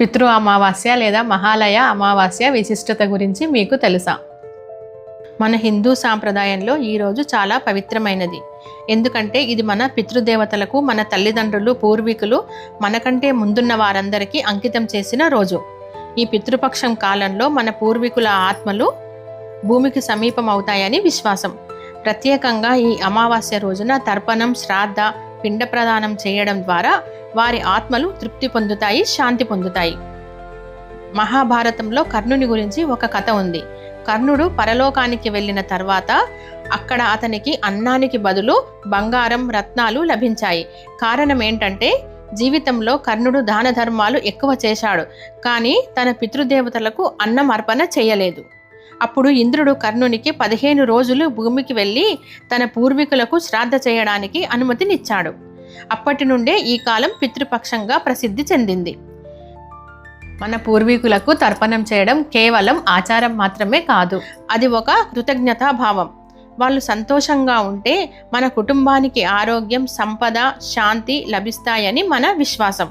పితృ అమావాస్య లేదా మహాలయ అమావాస్య విశిష్టత గురించి మీకు తెలుసా? మన హిందూ సాంప్రదాయంలో ఈరోజు చాలా పవిత్రమైనది. ఎందుకంటే ఇది మన పితృదేవతలకు మన తల్లిదండ్రులు పూర్వీకులు మనకంటే ముందున్న వారందరికీ అంకితం చేసిన రోజు. ఈ పితృపక్షం కాలంలో మన పూర్వీకుల ఆత్మలు భూమికి సమీపం అవుతాయని విశ్వాసం. ప్రత్యేకంగా ఈ అమావాస్య రోజున తర్పణం శ్రాద్ధ పిండ ప్రదానం చేయడం ద్వారా వారి ఆత్మలు తృప్తి పొందుతాయి శాంతి పొందుతాయి. మహాభారతంలో కర్ణుని గురించి ఒక కథ ఉంది. కర్ణుడు పరలోకానికి వెళ్ళిన తర్వాత అక్కడ అతనికి అన్నానికి బదులు బంగారం రత్నాలు లభించాయి. కారణం ఏంటంటే జీవితంలో కర్ణుడు దాన ధర్మాలు ఎక్కువ చేశాడు. కానీ తన పితృదేవతలకు అన్నం అర్పణ చేయలేదు. అప్పుడు ఇంద్రుడు కర్ణునికి పదిహేను రోజులు భూమికి వెళ్ళి తన పూర్వీకులకు శ్రాద్ధ చేయడానికి అనుమతినిచ్చాడు. అప్పటి నుండే ఈ కాలం పితృపక్షంగా ప్రసిద్ధి చెందింది. మన పూర్వీకులకు తర్పణం చేయడం కేవలం ఆచారం మాత్రమే కాదు. అది ఒక కృతజ్ఞతాభావం. వాళ్ళు సంతోషంగా ఉంటే మన కుటుంబానికి ఆరోగ్యం సంపద శాంతి లభిస్తాయని మన విశ్వాసం.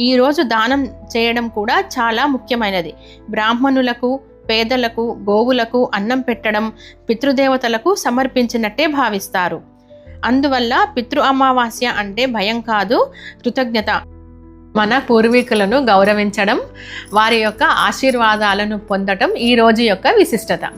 ఈరోజు దానం చేయడం కూడా చాలా ముఖ్యమైనది. బ్రాహ్మణులకు పేదలకు గోవులకు అన్నం పెట్టడం పితృదేవతలకు సమర్పించినట్టే భావిస్తారు. అందువల్ల పితృ అమావాస్య అంటే భయం కాదు కృతజ్ఞత. మన పూర్వీకులను గౌరవించడం వారి యొక్క ఆశీర్వాదాలను పొందటం ఈ రోజు యొక్క విశిష్టత.